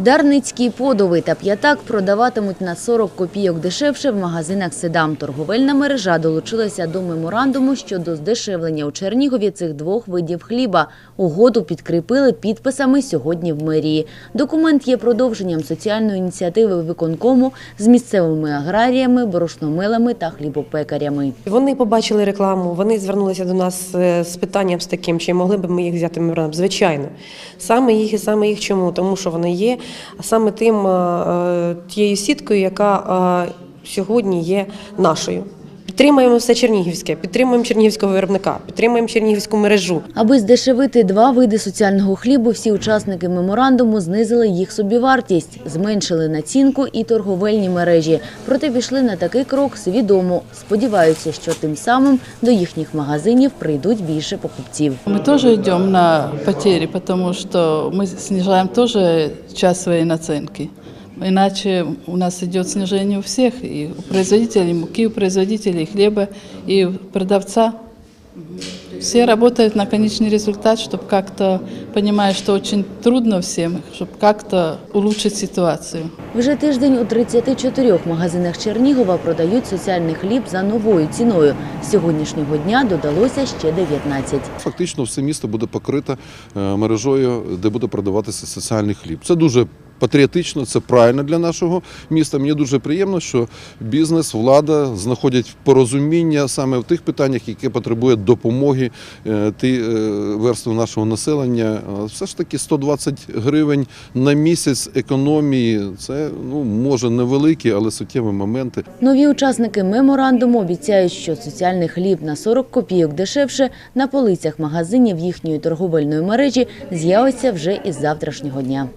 Дарницький подови та п'ятак продаватимуть на 40 копійок дешевше в магазинах «Седам». Торговельна мережа долучилася до меморандуму щодо здешевлення у Чернігові цих двох видів хліба. Угоду підкріпили підписами сьогодні в мерії. Документ є продовженням соціальної ініціативи виконкому з місцевими аграріями, борошномилами та хлібопекарями. Вони побачили рекламу, вони звернулися до нас е, з питанням з таким, чи могли б ми їх взяти меморандум. Звичайно, саме їх і саме їх чому? Тому що вони є саме тим е, е, тією сіткою, яка е, сьогодні є нашою. Підтримуємо все чернігівське, підтримуємо чернігівського виробника, підтримуємо чернігівську мережу. Аби здешевити два види соціального хлібу, всі учасники меморандуму знизили їх собівартість, зменшили націнку і торговельні мережі. Проте пішли на такий крок свідомо. Сподіваються, що тим самим до їхніх магазинів прийдуть більше покупців. Мы тоже идем на потери, потому что мы снижаем тоже часть своей наценки. Иначе у нас идет снижение у всех, и у производителей муки, у производителей хлеба, и у продавца. Все работают на конечный результат, чтобы как-то, понимая, что очень трудно всем, чтобы как-то улучшить ситуацию. Вже тиждень у 34 магазинах Чернігова продають соціальний хліб за новою ціною. З сьогоднішнього дня додалося ще 19. Фактично все місто буде покрите е, мережою, де буде продаватися соціальний хліб. Це дуже патріотично, це правильно для нашого міста. Мені дуже приємно, що бізнес, влада знаходять порозуміння саме в тих питаннях, які потребують допомоги е, ті е, нашого населення. Все ж таки 120 гривень на місяць економії. Це ну може невеликі, але суттєві моменти. Нові учасники меморандуму обіцяють, що соціальний хліб на 40 копійок дешевше на полицях магазинів їхньої торговельної мережі з'явиться вже із завтрашнього дня.